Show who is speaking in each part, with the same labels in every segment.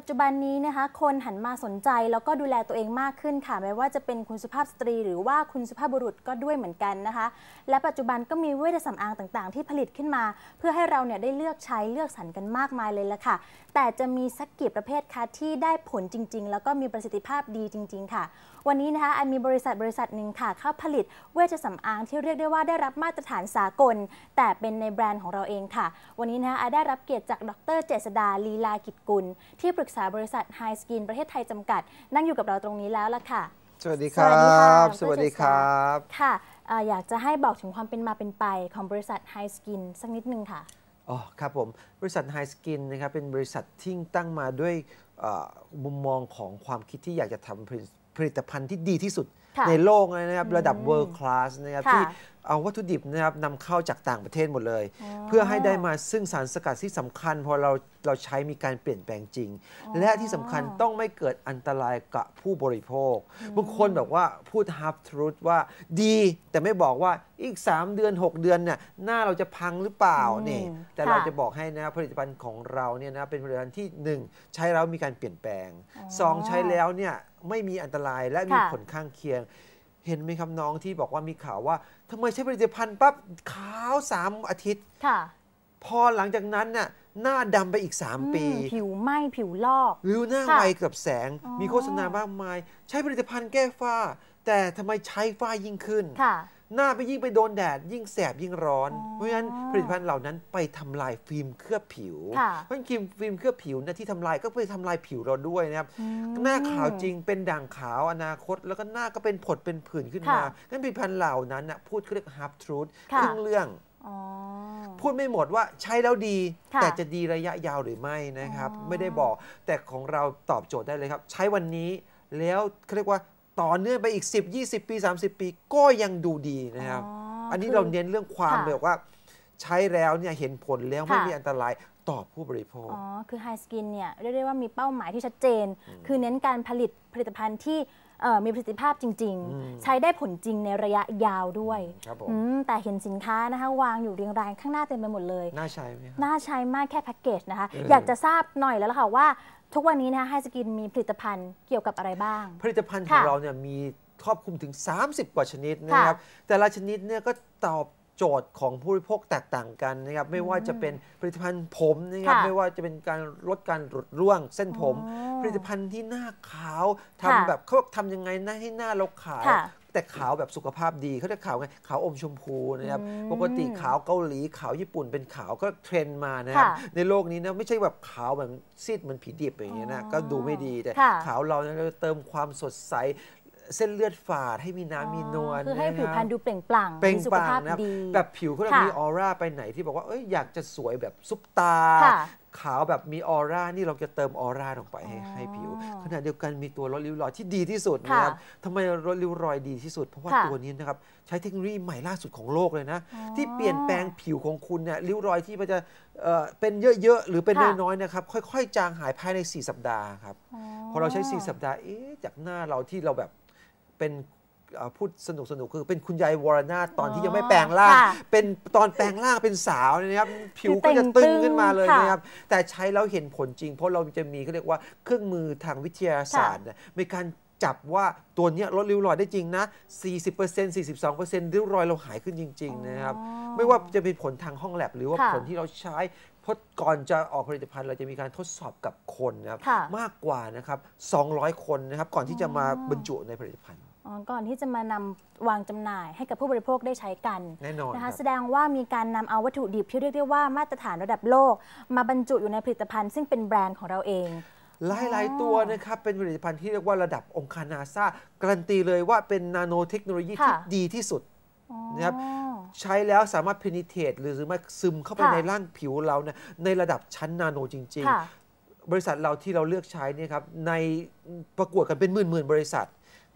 Speaker 1: ปัจจุบันนี้นะคะ คนหันมาสนใจแล้วก็ดูแลตัวเองมากขึ้นค่ะไม่ว่าจะเป็นคุณสุภาพสตรี หรือว่าคุณสุภาพบุรุษก็ด้วยเหมือนกันนะคะ และปัจจุบันก็มีเวชสำอางต่างๆ ที่ผลิตขึ้นมา เพื่อให้เราเนี่ยได้เลือกใช้เลือกสรรกันมากมายเลยละค่ะ แต่จะมีสักกี่ประเภทคะที่ได้ผลจริง ๆ แล้วก็มีประสิทธิภาพดีจริง ๆ ค่ะ วันนี้นะคะอันมีบริษัทบริษัทหนึ่งค่ะเข้าผลิตเวชสำอางที่เรียกได้ว่าได้รับมาตรฐานสากล แต่เป็นในแบรนด์ของเราเองค่ะ วันนี้นะคะอาได้รับเกียรติจากดรเจษดาลีลากิจกุล ที่ปรึกษาบริษัทไฮสกินประเทศไทยจำกัด นั่งอยู่กับเราตรงนี้แล้วล่ะค่ะ
Speaker 2: สวัสดีครับ
Speaker 1: ส
Speaker 2: ส
Speaker 1: วั
Speaker 2: วั
Speaker 1: ส
Speaker 2: ส
Speaker 1: ดี
Speaker 2: ดี
Speaker 1: ค
Speaker 2: ค
Speaker 1: รั
Speaker 2: รับ
Speaker 1: ค่ะเอ่ออยากจะให้บอกถึงความเป็นมาเป็นไปของบริษัทไฮสกินสักนิดนึงค่ะ
Speaker 2: อ๋อครับผม บริษัท High Skin นะครับเป็นบริษัทที่ตั้งมาด้วยเอ่อมุมมองของความคิดที่อยากจะทำ ผลิตผลิตภัณฑ์ที่ดีที่สุด
Speaker 1: ค่ะ
Speaker 2: ในโลกเลยนะครับ ระดับ
Speaker 1: อืม
Speaker 2: world class นะครับ
Speaker 1: ค่ะ
Speaker 2: ที่เอาวัตถุดิบนะครับนำเข้าจากต่างประเทศหมดเลย
Speaker 1: อ๋อ
Speaker 2: เพื่อให้ได้มาซึ่งสารสกัดที่สำคัญ พอเราเราใช้มีการเปลี่ยนแปลงจริง และที่สำคัญต้องไม่เกิดอันตรายกับผู้บริโภคบางคนแบบว่าพูด half truth ว่าดีแต่ไม่บอกว่าอีก 3 เดือน 6 เดือนเนี่ยหน้าเราจะพังหรือเปล่า
Speaker 1: อืม
Speaker 2: นี่แต่
Speaker 1: ค่ะ
Speaker 2: เราจะบอกให้นะครับผลิตภัณฑ์ของเราเนี่ยนะเป็นผลิตภัณฑ์ที่ 1 ใช้แล้วมีการเปลี่ยนแปลง 2 ใช้แล้วเนี่ยไม่มีอันตรายและมี
Speaker 1: ค่ะ
Speaker 2: ผลข้างเคียง เห็นไหมครับน้องที่บอกว่ามีข่าวว่าทำไมใช้ผลิตภัณฑ์ปั๊บขาวสามอาทิตย์
Speaker 1: ค่ะ
Speaker 2: พอหลังจากนั้นน่ะหน้าดำไปอีก 3 ปี
Speaker 1: อืมผิวไหม้ผิวลอก
Speaker 2: หรือหน้า
Speaker 1: ค่ะ
Speaker 2: ไวกับแสง
Speaker 1: อ๋อ
Speaker 2: มีโฆษณามากมาย ใช้ผลิตภัณฑ์แก้ฝ้า แต่ทำไมใช้ฝ้ายิ่งขึ้น
Speaker 1: ค่ะ
Speaker 2: หน้าไปยิ่งไปโดนแดด ยิ่งแสบยิ่งร้อน
Speaker 1: อ๋อ
Speaker 2: เพราะฉะนั้นผลิตภัณฑ์เหล่านั้นไปทำลายฟิล์มเคลือบผิว
Speaker 1: ค่ะ
Speaker 2: เพราะฉะนั้นฟิล์มฟิล์มเคลือบผิวเนะที่ทำลายก็ไปทำลายผิวเราด้วยนะครับ
Speaker 1: อืม
Speaker 2: หน้าขาวจริงเป็นด่างขาวอนาคต แล้วก็หน้าก็เป็นผดเป็นผื่นขึ้นมา
Speaker 1: ค่ะ
Speaker 2: นั่นผลิตภัณฑ์เหล่านั้นน่ะพูดเขาเรียก half truth
Speaker 1: ค่ะ
Speaker 2: ครึ่งเรื่อง
Speaker 1: อ๋อ
Speaker 2: พูดไม่หมดว่าใช้แล้วดี
Speaker 1: ค่ะ
Speaker 2: แต่จะดีระยะยาวหรือไม่นะครับ
Speaker 1: อ๋อ
Speaker 2: ไม่ได้บอกแต่ของเราตอบโจทย์ได้เลยครับ ใช้วันนี้แล้วเขาเรียกว่า ต่อเนื่องไปอีก 10 20 ปี 30 ปีก็ยังดูดีนะครับ อันนี้
Speaker 1: คื
Speaker 2: เราเน้นเรื่องความ
Speaker 1: ค่ะ
Speaker 2: แบบว่า ใช้แล้วเนี่ยเห็นผลแล้วไม่
Speaker 1: ค่ะ
Speaker 2: มีอันตรายต่อผู้บริโภค
Speaker 1: อ๋อ คือไฮสกินเนี่ยเรียกได้ว่ามีเป้าหมายที่ชัดเจน คือเน้นการผลิตผลิตภัณฑ์ที่เอ่อมีประสิทธิภาพจริง
Speaker 2: อืม
Speaker 1: ๆใช้ได้ผลจริงในระยะยาวด้วย
Speaker 2: ครับผม
Speaker 1: อืมแต่เห็นสินค้านะคะวางอยู่เรียงรายข้างหน้าเต็มไปหมดเลย
Speaker 2: น่าใช้ไหมครับ
Speaker 1: น่าใช้มากแค่แพ็กเกจนะคะ
Speaker 2: เออ
Speaker 1: อ
Speaker 2: อ
Speaker 1: ยากจะทราบหน่อยแล้วล่ะค่ะว่า ทุกวันนี้นะคะไฮสกินมีผลิตภัณฑ์เกี่ยวกับอะไรบ้าง
Speaker 2: ผลิตภัณฑ์ของ
Speaker 1: ค่ะ
Speaker 2: เราเนี่ยมีครอบคลุมถึง 30 กว่าชนิดนะครับ แต่ละชนิดเนี่ยก็ตอบโจทย์ของผู้บริโภคแตกต่างกันนะครับ ไม่ว่าจะเป็นผลิตภัณฑ์ผมนะครับ
Speaker 1: ค่ะ
Speaker 2: ไม่ว่าจะเป็นการลดการหลุดร่วงเส้นผม
Speaker 1: อ๋อ
Speaker 2: ผลิตภัณฑ์ที่หน้าขาว
Speaker 1: ค่ะ
Speaker 2: ทำแบบเขาทำยังไงนะให้หน้าเราขาว
Speaker 1: ค่ะ
Speaker 2: แต่ขาวแบบสุขภาพดีเขาเรียกขาวไงขาวอมชมพูนะครับ
Speaker 1: อืม
Speaker 2: ปกติขาวเกาหลีขาวญี่ปุ่นเป็นขาวก็เทรนด์มานะครับ
Speaker 1: ค่ะ
Speaker 2: ในโลกนี้นะไม่ใช่แบบขาวแบบซีดเหมือนผีดิบอย่างเงี้ยนะ
Speaker 1: อ๋อ
Speaker 2: ก็ดูไม่ดีแต่
Speaker 1: ค่ะ
Speaker 2: ขาวเราเนี่ยเราเติมความสดใส เส้นเลือดฝาดให้มีน้ำมีนวล
Speaker 1: คือให้
Speaker 2: นะ
Speaker 1: ผิวพรรณ
Speaker 2: ครับ
Speaker 1: ดูเปล่งปลั่ง
Speaker 2: เปล่ง
Speaker 1: มีสุ
Speaker 2: ป
Speaker 1: ข
Speaker 2: ลั่ง
Speaker 1: ภาพ
Speaker 2: นะครับ
Speaker 1: ดี
Speaker 2: แบบผิวเขาจะ
Speaker 1: ค่ะ
Speaker 2: มีออร่าไปไหนที่บอกว่าเอ้ยอยากจะสวยแบบซุปตา
Speaker 1: ค่ะ
Speaker 2: ขาวแบบมีออร่านี่เราจะเติมออร่าลงไปให้
Speaker 1: อ๋อ
Speaker 2: ให้ผิว ขณะเดียวกันมีตัวลดริ้วรอยที่ดีที่สุด
Speaker 1: ค่ะ
Speaker 2: นะครับทำไมลดริ้วรอยดีที่สุด เพราะว่า
Speaker 1: ค่ะ
Speaker 2: ตัวนี้นะครับใช้เทคโนโลยีใหม่ล่าสุดของโลกเลยนะ
Speaker 1: อ๋อ
Speaker 2: ที่เปลี่ยนแปลงผิวของคุณเนี่ยริ้วรอยที่มันจะเอ่อเป็นเยอะๆ หรือเป็น
Speaker 1: ค่ะ
Speaker 2: น้อยๆนะครับ ค่อยๆ จางหายภายใน 4 สัปดาห์ครับ พอเราใช้ 4 สัปดาห์เอ๊ะจากหน้าเราที่เราแบบ เป็นเอ่อพูดสนุกสนุกคือเป็นคุณยายวรนาถตอนที่ยังไม่แปลงร่าง
Speaker 1: ค่ะ
Speaker 2: เป็นตอนแปลงร่างเป็นสาวเนี่ยนะครับผิว
Speaker 1: คือ
Speaker 2: ก็จะ
Speaker 1: เต่
Speaker 2: ตึ
Speaker 1: ง
Speaker 2: งขึ้นมาเลย
Speaker 1: ค่ะ
Speaker 2: นะครับแต่ใช้แล้วเห็นผลจริง เพราะเราจะมีเขาเรียกว่าเครื่องมือทางวิทยาศาสตร์เนี่ยมีการจับว่าตัวเนี้ยลดริ้วรอยได้จริงนะ 40% 42%ริ้วรอยเราหายขึ้นจริง ๆ นะครับ
Speaker 1: อ๋อ
Speaker 2: ไม่ว่าจะเป็นผลทางห้องแลบ หรือว่า
Speaker 1: ค่ะ
Speaker 2: ผลที่เราใช้เพราะก่อนจะออกผลิตภัณฑ์เราจะมีการทดสอบกับคนนะครับ
Speaker 1: ค่ะ
Speaker 2: มากกว่านะครับ 200 คนนะครับ ก่อนที่จะมาบรรจุในผลิตภัณฑ์
Speaker 1: อ๋อ ก่อนที่จะมานำวางจำหน่ายให้กับผู้บริโภคได้ใช้กัน
Speaker 2: แน่นอน
Speaker 1: นะ
Speaker 2: ครั
Speaker 1: คะ
Speaker 2: บ
Speaker 1: แสดงว่ามีการนำเอาวัตถุดิบที่เรียกได้ว่ามาตรฐานระดับโลก มาบรรจุอยู่ในผลิตภัณฑ์ซึ่งเป็นแบรนด์ของเราเอง
Speaker 2: หลายๆตัวนะครับ เป็นผลิตภัณฑ์ที่เรียกว่าระดับองค์การนาซาการันตีเลยว่าเป็นนาโนเทคโนโลยีที่
Speaker 1: ค่ะ
Speaker 2: ดีที่สุดนะครับ
Speaker 1: อ๋อ
Speaker 2: ใช้แล้วสามารถ penetrate หรือสามารถซึมเข้าไป
Speaker 1: ค่ะ
Speaker 2: ในร่างผิวเราเนี่ยในระดับชั้นนาโนจริง
Speaker 1: ค่ะ
Speaker 2: ๆบริษัทเราที่เราเลือกใช้เนี่ยครับในประกวดกันเป็นหมื่นๆบริษัท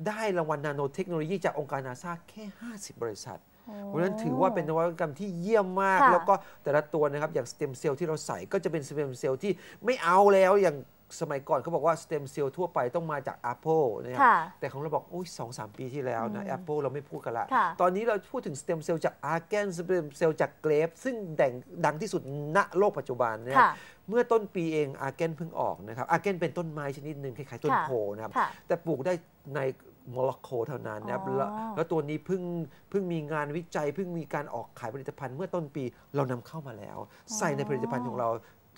Speaker 2: ได้รางวัลนาโนเทคโนโลยีจากองค์การนาซาแค่ 50 บริษัทเพราะฉะนั้นถือว่าเป็นนวัตกรรมที่เยี่ยมมาก
Speaker 1: ค่ะ
Speaker 2: แล้วก็แต่ละตัวนะครับอย่างสเต็มเซลล์ที่เราใส่ก็จะเป็นสเต็มเซลล์ที่ไม่เอาแล้วอย่าง สมัยก่อนเขาบอกว่าสเต็มเซลล์ทั่วไปต้องมาจาก Apple นะครับ
Speaker 1: ค่ะ
Speaker 2: แต่ของเราบอกอุ้ยสองสามปีที่แล้วนะ Apple เราไม่พูดกันละ
Speaker 1: ค่ะ
Speaker 2: ตอนนี้เราพูดถึงสเต็มเซลล์จากอาร์แกนสเต็มเซลล์จากเกรฟซึ่งแด่งดังที่สุดณโลกปัจจุบันนะครับ
Speaker 1: ค่ะ
Speaker 2: เมื่อต้นปีเองอาร์แกนเพิ่งออกนะครับอาร์แกนเป็นต้นไม้ชนิดหนึ่งคล้ายๆต้น
Speaker 1: ค่ะ
Speaker 2: โพนะครับ
Speaker 1: ค่ะ
Speaker 2: แต่ปลูกได้ในโมร็อกโกเท่านั้นนะครับ
Speaker 1: อ๋อ
Speaker 2: แล้วแล้วตัวนี้เพิ่งเพิ่งมีงานวิจัยเพิ่งมีการออกขายผลิตภัณฑ์เมื่อต้นปีเรานำเข้ามาแล้ว ใส่ในผลิตภัณฑ์ของเรา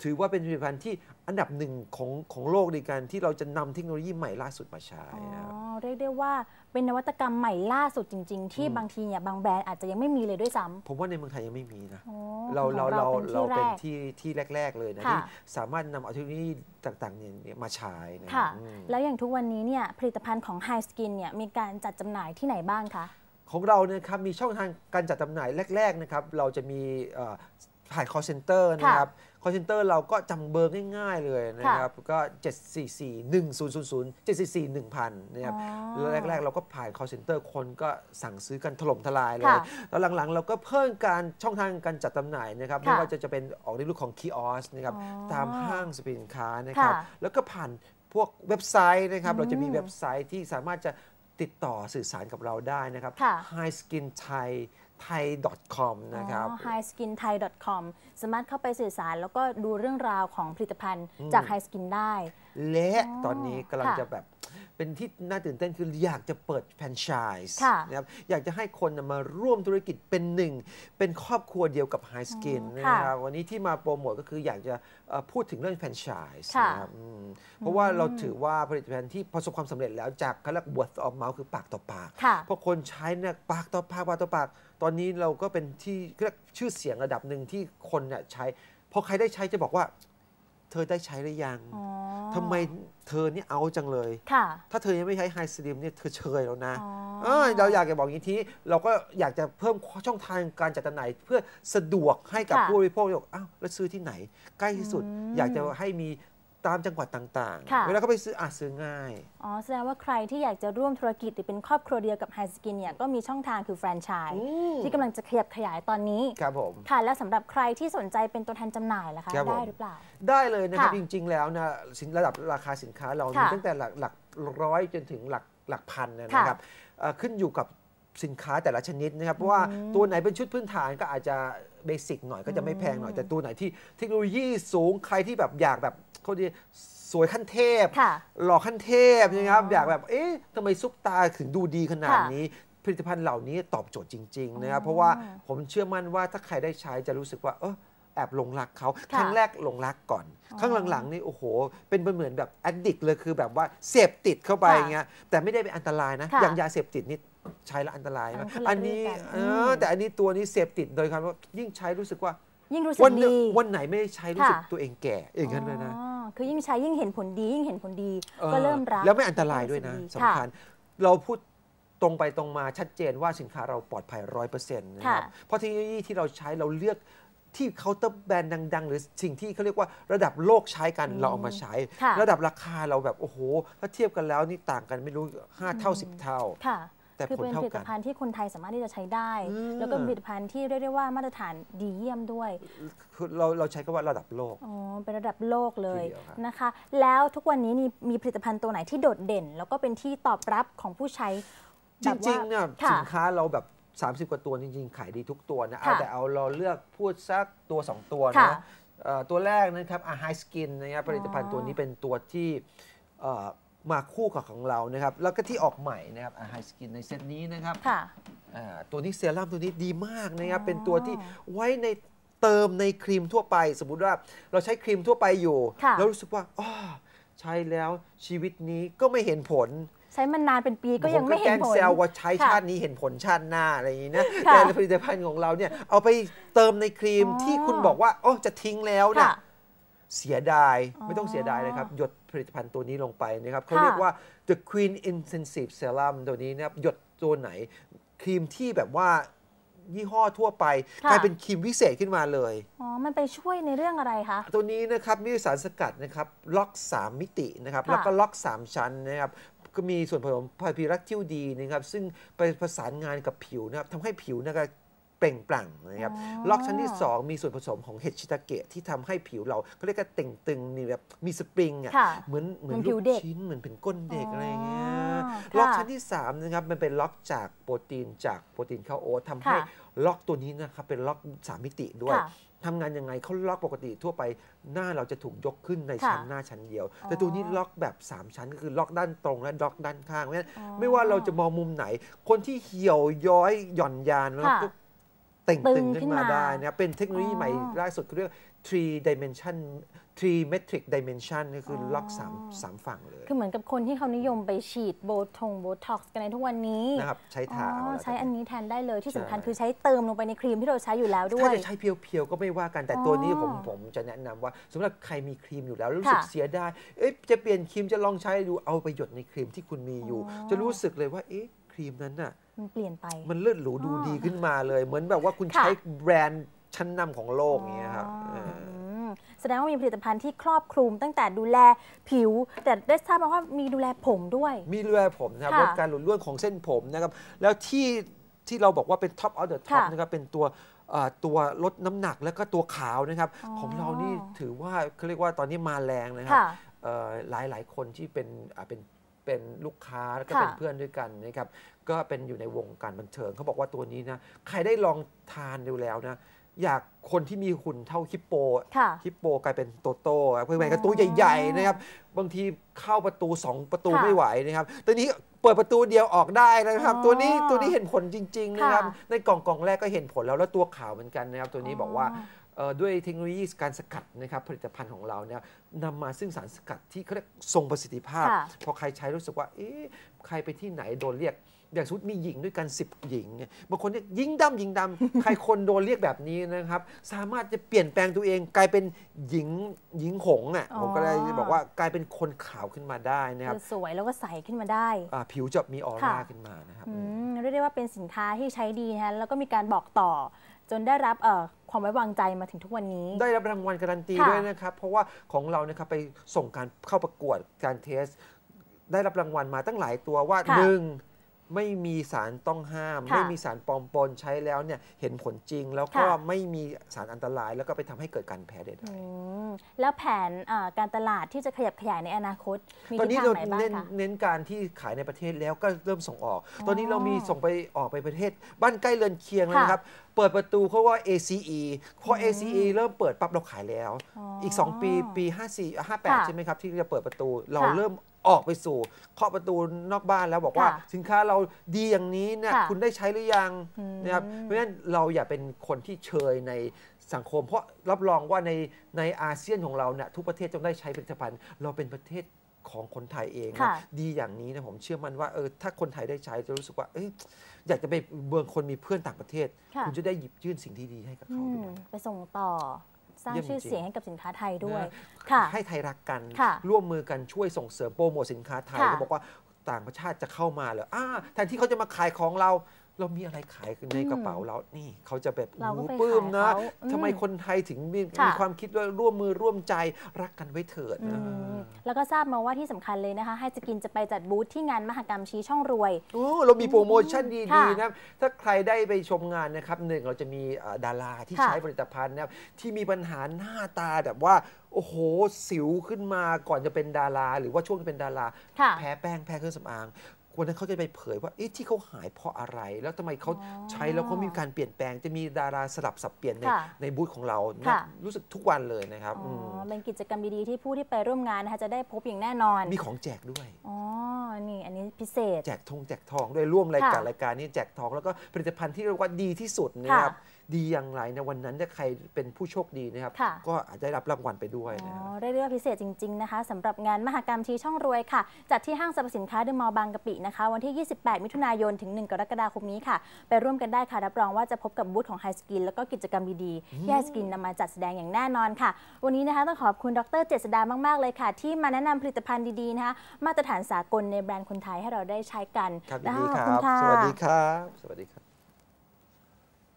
Speaker 2: ถือว่าเป็นผลิตภัณฑ์ที่อันดับหนึ่งของของโลกในการที่เราจะนำเทคโนโลยีใหม่ล่าสุดมาใช้
Speaker 1: อ๋อ
Speaker 2: นะครับ
Speaker 1: เรียกได้ว่าเป็นนวัตกรรมใหม่ล่าสุดจริง ๆ ที่บางทีเนี่ยบางแบรนด์อาจจะยังไม่มีเลยด้วยซ้ำ
Speaker 2: ผมว่าในเมืองไทยยังไม่มีนะ
Speaker 1: โอ้
Speaker 2: เรา
Speaker 1: ของ
Speaker 2: เราเรา
Speaker 1: เป็น
Speaker 2: เรา
Speaker 1: ที่แร
Speaker 2: เป็น
Speaker 1: ก
Speaker 2: ที่ที่แรก ๆ เลยนะ
Speaker 1: ค่ะ
Speaker 2: ที่สามารถนำเอาเทคโนโลยีต่างๆเนี่ยมาใช้นะ
Speaker 1: ค่ะ
Speaker 2: อืม
Speaker 1: แล้วอย่างทุกวันนี้เนี่ยผลิตภัณฑ์ของ High Skin เนี่ยมีการจัดจำหน่ายที่ไหนบ้างคะ
Speaker 2: ของเราเนี่ยครับมีช่องทางการจัดจำหน่ายแรก ๆ นะครับ เราจะมีเอ่อผ่าน call center นะครับ call center เราก็จำเบอร์ง่ายๆเลยนะครับ ก็ 744 1000 744 1000นะครับ
Speaker 1: อ๋อ
Speaker 2: แรกๆ เราก็ผ่าน call center คนก็สั่งซื้อกันถล่มทลายเลย
Speaker 1: ค่ะ
Speaker 2: แล้วหลังๆ เราก็เพิ่มการช่องทางการจัดจำหน่ายนะครับ
Speaker 1: ค่ะ
Speaker 2: ไม่ว่าจะจะเป็นออกในรูปของ kiosk นะครับ
Speaker 1: อ๋อ
Speaker 2: ตามห้างสรรพสินค้านะครับ
Speaker 1: ค่ะ
Speaker 2: แล้วก็ผ่านพวกเว็บไซต์นะครับ
Speaker 1: อืม
Speaker 2: เราจะมีเว็บไซต์ที่สามารถจะติดต่อสื่อสารกับเราได้นะครับ
Speaker 1: ค่ะ
Speaker 2: High Skin Thai thai com นะครับ
Speaker 1: อ๋อ highskinthai.com สามารถเข้าไปสื่อสารแล้วก็ดูเรื่องราวของผลิตภัณฑ์จาก High Skin ได้
Speaker 2: และ
Speaker 1: อ๋อ
Speaker 2: ตอนนี้กำลัง
Speaker 1: ค่ะ
Speaker 2: จะแบบเป็นที่น่าตื่นเต้นคืออยากจะเปิดแฟรนไชส์
Speaker 1: ค่ะ
Speaker 2: นะครับอยากจะให้คนน่ะมาร่วมธุรกิจเป็นหนึ่ง เป็นครอบครัวเดียวกับ High Skin
Speaker 1: อ๋อ
Speaker 2: นะ
Speaker 1: ค่ะ
Speaker 2: ครับวันนี้ที่มาโปรโมทก็คืออยากจะเอ่อพูดถึงเรื่องแฟรนไชส์
Speaker 1: ค่ะ
Speaker 2: นะครับอืมเพราะว่าเราถือว่าผลิตภัณฑ์ที่ประสบความสำเร็จแล้วจากเขาเรียก word of mouth คือปากต่อปาก
Speaker 1: ค่ะ
Speaker 2: เพราะคนใช้เนี่ยปากต่อปากปากต่อปากต อนนี้เราก็เป็นที่เรียกชื่อเสียงระดับหนึ่งที่คนเนี่ยใช้พอใครได้ใช้จะบอกว่า เธอได้ใช้หรือยัง
Speaker 1: อ๋อ
Speaker 2: ทำไมเธอนี่เอาจังเลย
Speaker 1: ค่ะ
Speaker 2: ถ้าเธอยังไม่ใช้ไฮสตรีมเนี่ยเธอเชยแล้วนะ
Speaker 1: อ๋อ
Speaker 2: เออเราอยากจะบอกอย่างนี้ทีเราก็อยากจะเพิ่มช่องทางการจัดจำหน่ายเพื่อสะดวกให้กับ
Speaker 1: ค่ะ
Speaker 2: ผู้บริโภคบอกอ้าวแล้วซื้อที่ไหน ใกล้ที่สุด
Speaker 1: อืม
Speaker 2: อยากจะให้มี ตามจังหวัดต่าง
Speaker 1: ค่ะ
Speaker 2: ๆเวลาเขาไปซื้ออะซื้อง่าย
Speaker 1: อ๋อ แสดงว่าใครที่อยากจะร่วมธุรกิจหรือเป็นครอบครัวเดียวกับ High Skin เนี่ยก็มีช่องทางคือแฟรนไชส์
Speaker 2: อืม
Speaker 1: ที่กำลังจะขยับขยายตอนนี้
Speaker 2: ครับผม
Speaker 1: ค่ะ แล้วสำหรับใครที่สนใจเป็นตัวแทนจำหน่ายล่ะคะ
Speaker 2: ครับผม
Speaker 1: ได้หรือเปล่า
Speaker 2: ได้เลยนะครับ
Speaker 1: ค่ะ
Speaker 2: จริง ๆ แล้วนะสินระดับราคาสินค้าเรามี
Speaker 1: ค่ะ
Speaker 2: ตั้งแต่หลักหลักร้อยจนถึงหลักหลักพันนะ
Speaker 1: ค่ะ
Speaker 2: นะครับเอ่อขึ้นอยู่กับสินค้าแต่ละชนิดนะครับ เพราะว่าตัวไหนเป็นชุดพื้นฐานก็อาจจะ เบสิกหน่อยก็จะไม่แพงหน่อยแต่ตัวไหนที่เทคโนโลยีสูงใครที่แบบอยากแบบเขาเรียกสวยขั้นเทพ
Speaker 1: ค่ะ
Speaker 2: หล่อขั้นเทพนะครับ
Speaker 1: อ๋อ
Speaker 2: อยากแบบเอ๊ะทำไมซุปตาถึงดูดีขนาด
Speaker 1: ค่ะ
Speaker 2: นี้ผลิตภัณฑ์เหล่านี้ตอบโจทย์จริง ๆ นะครับ
Speaker 1: อ๋อ
Speaker 2: เพราะว่าผมเชื่อมั่นว่าถ้าใครได้ใช้จะรู้สึกว่า เออแอบหลงรักเขา
Speaker 1: ค่ะ
Speaker 2: ครั้งแรกหลงรักก่อน
Speaker 1: อ๋อ
Speaker 2: ครั้งหลังๆนี่โอ้โห เป็นเหมือนแบบแอดดิกเลยคือแบบว่าเสพติดเข้าไป
Speaker 1: ค่ะ
Speaker 2: อย่างเงี้ยแต่ไม่ได้เป็นอันตรายนะ
Speaker 1: ค่ะ
Speaker 2: อย่างยาเสพติดนี่ ใช้แล้วอันตราย
Speaker 1: มั
Speaker 2: นะ
Speaker 1: นคนละ
Speaker 2: อันนี้
Speaker 1: เรื่องกัน
Speaker 2: เอ
Speaker 1: อื
Speaker 2: อ
Speaker 1: ม
Speaker 2: แต่อันนี้ตัวนี้เสพติดโดยคำว่ายิ่งใช้รู้สึกว่า
Speaker 1: ยิ่งรู้สึ
Speaker 2: วั
Speaker 1: ก
Speaker 2: น
Speaker 1: ดี
Speaker 2: วันไหนไม่ได้ใช้รู้สึก
Speaker 1: ค่ะ
Speaker 2: ตัวเองแก่อย่างนั้นเลยนะ
Speaker 1: อ๋อคือยิ่งใช้ยิ่งเห็นผลดี ยิ่งเห็นผลดี
Speaker 2: ออ
Speaker 1: ก็เริ่มรัก
Speaker 2: แล้วไม่อันตรายด้วยนะ
Speaker 1: รู้สึก
Speaker 2: สำคัญเราพูดตรงไปตรงมาชัดเจนว่าสินค้าเราปลอดภัยร้อยเปอร์เซ็นต์นะครับ
Speaker 1: ค่ะ
Speaker 2: เพราะเทคโนโลยีที่เราใช้เราเลือกที่เคาน์เตอร์แบรนด์ดัง ๆ หรือสิ่งที่เขาเรียกว่าระดับโลกใช้กันเราเอามาใช้
Speaker 1: ค่ะ
Speaker 2: ระดับราคาเราแบบโอ้โห ถ้าเทียบกันแล้วนี่ต่างกันไม่รู้ 5 เท่า 10 เท่า
Speaker 1: ค่ะ
Speaker 2: แต่
Speaker 1: คือ
Speaker 2: ผล
Speaker 1: เป็น
Speaker 2: เท่า
Speaker 1: ผลิ
Speaker 2: กั
Speaker 1: ต
Speaker 2: น
Speaker 1: ภัณฑ์ที่คนไทยสามารถที่จะใช้ได้
Speaker 2: อืม
Speaker 1: แล้วก็เป็นผลิตภัณฑ์ที่เรียกได้ว่ามาตรฐานดีเยี่ยมด้วย
Speaker 2: คือเราเราใช้คำว่าระดับโลก
Speaker 1: อ๋อเป็นระดับโลกเลย
Speaker 2: ทีเดียวครับ
Speaker 1: นะคะ แล้วทุกวันนี้มีมีผลิตภัณฑ์ตัวไหนที่โดดเด่น แล้วก็เป็นที่ตอบรับของผู้ใช้
Speaker 2: จ
Speaker 1: แบบว่า
Speaker 2: ริงๆเนี่ย
Speaker 1: ค่ะ
Speaker 2: สินค้าเราแบบ 30 กว่าตัวจริงๆ ขายดีทุกตัวนะเอา
Speaker 1: ค่ะ
Speaker 2: แต่เอาเราเลือกพูดสักตัว 2 ตัว
Speaker 1: ค่ะ
Speaker 2: นะเอ่อตัวแรกนะครับอาไฮสกินนะครับผลิตภัณฑ์ตัวนี้เป็นตัวที่เอ่อ มาคู่กับของเรานะครับ แล้วก็ที่ออกใหม่นะครับอาไฮสกินในเซตนี้นะครับ
Speaker 1: ค่ะ
Speaker 2: อ่าตัวนี้เซรั่มตัวนี้ดีมากนะครับ
Speaker 1: อ๋อ
Speaker 2: เป็นตัวที่ไว้ในเติมในครีมทั่วไป สมมุติว่าเราใช้ครีมทั่วไปอยู่
Speaker 1: ค่ะ
Speaker 2: แล้วรู้สึกว่าอ้อใช้แล้วชีวิตนี้ก็ไม่เห็นผล
Speaker 1: ใช้มันนานเป็นปีก็ยังไม่เห็น
Speaker 2: ผม
Speaker 1: ผ
Speaker 2: ก็
Speaker 1: ล
Speaker 2: แกล้งแซวว่าใช้
Speaker 1: ค่ะ
Speaker 2: ชาตินี้เห็นผลชาติหน้าอะไรอย่างนี้นะ
Speaker 1: ค่ะ
Speaker 2: แต่ผลิตภัณฑ์ของเราเนี่ยเอาไปเติมในครีม
Speaker 1: อ๋อ
Speaker 2: ที่คุณบอกว่าโอ้จะทิ้งแล้วเนี่ย
Speaker 1: ค่ะ
Speaker 2: เสียดาย
Speaker 1: อ๋อ
Speaker 2: ไม่ต้องเสียดายเลยครับ หยดผลิตภัณฑ์ตัวนี้ลงไปนะครับเขา
Speaker 1: ค่ะ
Speaker 2: เรียกว่า the queen intensive serum ตัวนี้นะครับ หยดตัวไหนครีมที่แบบว่ายี่ห้อทั่วไป
Speaker 1: ค่ะ
Speaker 2: กลายเป็นครีมวิเศษขึ้นมาเลย
Speaker 1: อ๋อ มันไปช่วยในเรื่องอะไรคะ
Speaker 2: ตัวนี้นะครับมีสารสกัดนะครับล็อก 3 มิตินะครับ
Speaker 1: ค่ะ
Speaker 2: แล้วก็ล็อก 3 ชั้นนะครับก็มีส่วนผสมพาพีรักทิวดีนะครับซึ่งไปประสานงานกับผิวนะครับทำให้ผิวนะครับ เปล่งปลั่งนะครับ
Speaker 1: อ๋อ
Speaker 2: ล็อกชั้นที่ 2 มีส่วนผสมของเห็ดชิตาเกะที่ทำให้ผิวเราเขาเรียกว่าเต่งตึงมีแบบมีสปริงอะ
Speaker 1: ค่ะ
Speaker 2: เหมือนเหมือน
Speaker 1: เหมือนผิ
Speaker 2: ลู
Speaker 1: ว
Speaker 2: ก
Speaker 1: เด็ก
Speaker 2: ชิ้นเหมือนเป็นก้นเด็ก
Speaker 1: อ๋ออ
Speaker 2: อะไรเงี้ย
Speaker 1: ค่ะ
Speaker 2: ล็อกชั้นที่3นะครับมันเป็นล็อกจากโปรตีนจากโปรตีนข้าวโอ๊ตทำให้
Speaker 1: ค่ะ
Speaker 2: ล็อกตัวนี้นะครับเป็นล็อกสามมิติด้วย
Speaker 1: ค่ะ
Speaker 2: ทำงานยังไงเขาล็อกปกติทั่วไปหน้าเราจะถูกยกขึ้นใน
Speaker 1: ค่ะ
Speaker 2: ชั้นหน้าชั้นเดียว
Speaker 1: อ๋อ
Speaker 2: แต่ตัวนี้ล็อกแบบ 3 ชั้นก็คือล็อกด้านตรงและล็อกด้านข้างเพราะฉะนั้น
Speaker 1: อ๋อ
Speaker 2: ไม่ว่าเราจะมองมุมไหน คนที่เหี่ยวย้อยหย่อนยานนะครับ
Speaker 1: ค่ะ
Speaker 2: ก็ เต่ง
Speaker 1: ตึ
Speaker 2: ตึ
Speaker 1: ง
Speaker 2: ง
Speaker 1: ขึ้
Speaker 2: ขึ้
Speaker 1: น
Speaker 2: น
Speaker 1: มา
Speaker 2: มาได้นะครับเป็นเทคโนโลยี
Speaker 1: อ๋อ
Speaker 2: ใหม่ล่าสุดเขาเรียก three dimension three metric dimension ก็คืออ
Speaker 1: อ
Speaker 2: ล็อกสามสามฝั่งเลย
Speaker 1: คือเหมือนกับคนที่เขานิยมไปฉีดโบทงโบท็อกซ์กันในทุกวันนี้
Speaker 2: นะครับใช้ทา
Speaker 1: อ๋
Speaker 2: เอา
Speaker 1: อ
Speaker 2: ละ
Speaker 1: ใช้อันนี้แทนได้เลยที่สำคัญ
Speaker 2: ใช่
Speaker 1: คือใช้เติมลงไปในครีมที่เราใช้อยู่แล้วด้ว
Speaker 2: ถ้ายจะใช้เพียวๆ ก็ไม่ว่ากันแต่ตัวนี้
Speaker 1: อ๋อ
Speaker 2: ผมผมจะแนะนำว่าสำหรับใครมีครีมอยู่แล้วแล้วรู้สึก
Speaker 1: ค่ะ
Speaker 2: เสียดายเอ๊ะจะเปลี่ยนครีมจะลองใช้ดูเอาไปหยดในครีมที่คุณมีอยู่
Speaker 1: อ๋อ
Speaker 2: จะรู้สึกเลยว่าเอ๊ะครีมนั้นน่ะ
Speaker 1: มันเปลี่ยนไป
Speaker 2: มันเลิศหรูดู
Speaker 1: อ๋อ
Speaker 2: ดีขึ้นมาเลย เหมือนแบบว่าคุณ
Speaker 1: ค่ะ
Speaker 2: ใช้แบรนด์ชั้นนำของโลกอย่างเงี้ยครับ
Speaker 1: อ๋อ
Speaker 2: เออ
Speaker 1: มแสดงว่ามีผลิตภัณฑ์ที่ครอบคลุมตั้งแต่ดูแลผิว แต่ได้ทราบมาว่ามีดูแลผมด้วย
Speaker 2: มีเรือผมนะครับ
Speaker 1: ค่ะ
Speaker 2: ลดการหลุดร่วงของเส้นผมนะครับ แล้วที่ที่เราบอกว่าเป็น top of the top
Speaker 1: ค่ะ
Speaker 2: นะครับเป็นตัวเอ่อตัวลดน้ำหนักแล้วก็ตัวขาวนะครับ
Speaker 1: อ๋อ
Speaker 2: ของเรานี่ถือว่าเขาเรียกว่าตอนนี้มาแรงนะครับ
Speaker 1: ค่ะ
Speaker 2: เอ่อหลายหลายคนที่เป็นอ่าเป็น เป็นลูกค้าแล้วก็
Speaker 1: ค่ะ
Speaker 2: เป็นเพื่อนด้วยกันนะครับก็เป็นอยู่ในวงการบันเทิงเขาบอกว่าตัวนี้นะใครได้ลองทานดูแล้วนะอยากคนที่มีหุ่นเท่าฮิปโป
Speaker 1: ค่ะ
Speaker 2: ฮิปโปกลายเป็นโตโต้ครับเพื่อนกันตัวใหญ่ๆนะครับ บางทีเข้าประตู 2 ประตู
Speaker 1: ค่ะ
Speaker 2: ไม่ไหวนะครับ ตัวนี้เปิดประตูเดียวออกได้นะครับ
Speaker 1: อ๋อ
Speaker 2: ตัวนี้ตัวนี้เห็นผลจริง ๆ นะครับ
Speaker 1: ค่ะ
Speaker 2: ในกล่องกล่องแรกก็เห็นผลแล้วแล้วตัวขาวเหมือนกันนะครับ ตัวนี้บอกว่า
Speaker 1: อ๋อ
Speaker 2: เอ่อ ด้วยเทคโนโลยีการสกัดนะครับผลิตภัณฑ์ของเราเนี่ยนำมาซึ่งสารสกัดที่เขาเรียกทรงประสิทธิภาพ
Speaker 1: ค่ะ
Speaker 2: พอใครใช้รู้สึกว่าเอ๊ะใครไปที่ไหนโดนเรียกอย่างสมมติมีหญิงด้วยกัน 10 หญิงเนี่ยบางคนเนี่ยยิงดำยิงดำ ใครคนโดนเรียกแบบนี้นะครับ สามารถจะเปลี่ยนแปลงตัวเองกลายเป็นหญิงหญิงหงส์อะ
Speaker 1: อ๋อ
Speaker 2: ผมก็เลยบอกว่ากลายเป็นคนขาวขึ้นมาได้นะครับ
Speaker 1: คือสวยแล้วก็ใสขึ้นมาได้
Speaker 2: อ่าผิวจะมีออร่า
Speaker 1: ค่ะ
Speaker 2: ขึ้นมานะครับ
Speaker 1: อืมเรียกได้ว่าเป็นสินค้าที่ใช้ดีนะคะแล้วก็มีการบอกต่อ จนได้รับเอ่อความไว้วางใจมาถึงทุกวันนี้
Speaker 2: ได้รับรางวัลการันตี
Speaker 1: ค่ะ
Speaker 2: ด้วยนะครับ เพราะว่าของเรานะครับไปส่งการเข้าประกวดการเทส ได้รับรางวัลมาตั้งหลายตัวว่า
Speaker 1: ค่ะ
Speaker 2: หนึ่งไม่มีสารต้องห้าม
Speaker 1: ค่ะ
Speaker 2: ไม่มีสารปลอมปนใช้แล้วเนี่ยเห็นผลจริง แล้วก็
Speaker 1: ค่ะ
Speaker 2: ไม่มีสารอันตราย แล้วก็ไปทำให้เกิดการแพ้ใด
Speaker 1: อืม แล้วแผนเอ่อการตลาดที่จะขยับขยายในอนาคต มี
Speaker 2: ๆตอน
Speaker 1: ทิศ
Speaker 2: นี้
Speaker 1: ทาง
Speaker 2: เรา
Speaker 1: ไหนบ้าง
Speaker 2: เน้น
Speaker 1: คะ
Speaker 2: เน้นการที่ขายในประเทศแล้วก็เริ่มส่งออก
Speaker 1: อ๋อ
Speaker 2: ตอนนี้เรามีส่งไปออกไปประเทศ บ้านใกล้เรือนเคียงเลย
Speaker 1: ค่ะ
Speaker 2: นะครับเปิดประตูเขาว่า ACE พออ
Speaker 1: ม
Speaker 2: ACE เริ่มเปิดปั๊บเราขายแล้ว
Speaker 1: อ๋อ
Speaker 2: อีก 2 ปีปี 54
Speaker 1: ค่ะ
Speaker 2: 58 ใช่ไหมครับ ที่จะเปิดประตูเรา
Speaker 1: ค่ะ
Speaker 2: เริ่ม ออกไปสู่เคาะประตูนอกบ้านแล้วบอกว่า
Speaker 1: ค่ะ
Speaker 2: สินค้าเราดีอย่างนี้เนี่ย
Speaker 1: ค่ะ
Speaker 2: คุณได้ใช้หรือยัง
Speaker 1: อืม
Speaker 2: นะครับเพราะฉะนั้นเราอย่าเป็นคนที่เชยในสังคม เพราะรับรองว่าในในอาเซียนของเราเนี่ยทุกประเทศต้องได้ใช้ผลิตภัณฑ์ เราเป็นประเทศของคนไทยเองนะ
Speaker 1: ค่ะ
Speaker 2: ดีอย่างนี้นะผมเชื่อมั่นว่าเออถ้าคนไทยได้ใช้จะรู้สึกว่าเอ้ยอยากจะไปเบืองคนมีเพื่อนต่างประเทศ
Speaker 1: ค่ะ
Speaker 2: คุณจะได้หยิบยื่นสิ่งที่ดีให้กับ
Speaker 1: อื
Speaker 2: เขา
Speaker 1: ม
Speaker 2: ด้วย
Speaker 1: ไปส่งต่อ สร้าง
Speaker 2: เยี่ยม
Speaker 1: ชื่อ
Speaker 2: จริง
Speaker 1: เสียงให้กับสินค้าไทยด้วย
Speaker 2: นะ
Speaker 1: ค่ะ
Speaker 2: ให้ไทยรักกัน
Speaker 1: ค่ะ
Speaker 2: ร่วมมือกันช่วยส่งเสริมโปรโมทสินค้าไทย
Speaker 1: ค่ะ
Speaker 2: เขาบอกว่าต่างประเทศจะเข้ามาเหรออ่าแทนที่เขาจะมาขายของเรา เรามีอะไรขายในกระเป๋าเรา นี่เขาจะแบบ
Speaker 1: เราก็
Speaker 2: โอ้
Speaker 1: ไป
Speaker 2: ปลื้มนะ
Speaker 1: ขายเขาอืม
Speaker 2: ทำไมคนไทยถึงมี
Speaker 1: ค่ะ
Speaker 2: มีความคิดว่าร่วมมือร่วมใจรักกันไว้เถิด
Speaker 1: อื
Speaker 2: นะ
Speaker 1: มแล้วก็ทราบมาว่าที่สำคัญเลยนะคะ ให้สกินจะไปจัดบูธที่งานมหกรรมชี้ช่องรวย
Speaker 2: โอ้เรามีโปรโมชั่น
Speaker 1: ค่ะ
Speaker 2: ดีๆนะ ถ้าใครได้ไปชมงานนะครับหนึ่งเราจะมีเอ่อดาราที่
Speaker 1: ค่ะ
Speaker 2: ใช้ผลิตภัณฑ์นะครับที่มีปัญหาหน้าตาแบบว่าโอ้โห สิวขึ้นมาก่อนจะเป็นดารา หรือว่าช่วงที่เป็นดารา
Speaker 1: ค่ะ
Speaker 2: แพ้แป้งแพ้เครื่องสำอาง วันนั้นเขาจะไปเผยว่าเอ๊ะที่เขาหายเพราะอะไร แล้วทำไมเขา
Speaker 1: อ๋อ
Speaker 2: ใช้แล้วเขามีการเปลี่ยนแปลงจะมีดาราสลับสับเปลี่ยนใน
Speaker 1: ค่ะ
Speaker 2: ในบูธของเรานะ
Speaker 1: ค่ะ
Speaker 2: รู้สึกทุกวันเลยนะครับ
Speaker 1: อ๋ออ
Speaker 2: ม
Speaker 1: เป็นกิจกรรมดีๆที่ผู้ที่ไปร่วมงานนะคะจะได้พบอย่างแน่นอน
Speaker 2: มีของแจกด้วย
Speaker 1: อ๋อนี่อันนี้พิเศษ
Speaker 2: แจกทงแจกทองด้วยร่วมรายการ
Speaker 1: ค่ะ
Speaker 2: รายการนี้แจกทองแล้วก็ผลิตภัณฑ์ที่เรียกว่าดีที่สุดนะครับ ดีอย่างไรในวันนั้นถ้าใครเป็นผู้โชคดีนะครับ
Speaker 1: ค่ะ
Speaker 2: ก็อาจจะได้รับรางวัลไปด้วย
Speaker 1: อ๋
Speaker 2: นะ
Speaker 1: อ
Speaker 2: ครับ
Speaker 1: เรียกได้ว่าพิเศษจริง ๆ นะคะสำหรับงานมหกรรมชี้ช่องรวยค่ะ จัดที่ห้างสรรพสินค้าเดอะมอลล์บางกะปินะคะ วันที่ 28 มิถุนายนถึง 1 กรกฎาคมนี้ค่ะ ไปร่วมกันได้ค่ะรับรองว่าจะพบกับบูธของไฮสกินแล้วก็กิจกรรมดีๆที่ไฮสกินนำมาจัดแสดงอย่างแน่นอนค่ะ วันนี้นะคะต้องขอบคุณดรเจษดามากๆเลยค่ะ ที่มาแนะนำผลิตภัณฑ์ดีๆนะคะมาตรฐานสากลในแบรนด์คนไทยให้เราได้ใช้กัน
Speaker 2: ครับยิ
Speaker 1: นะ
Speaker 2: น
Speaker 1: คะ
Speaker 2: ดี
Speaker 1: ขอบ
Speaker 2: ค
Speaker 1: คุณค่ะ
Speaker 2: รับสวัสดีครับสวัสดีครับ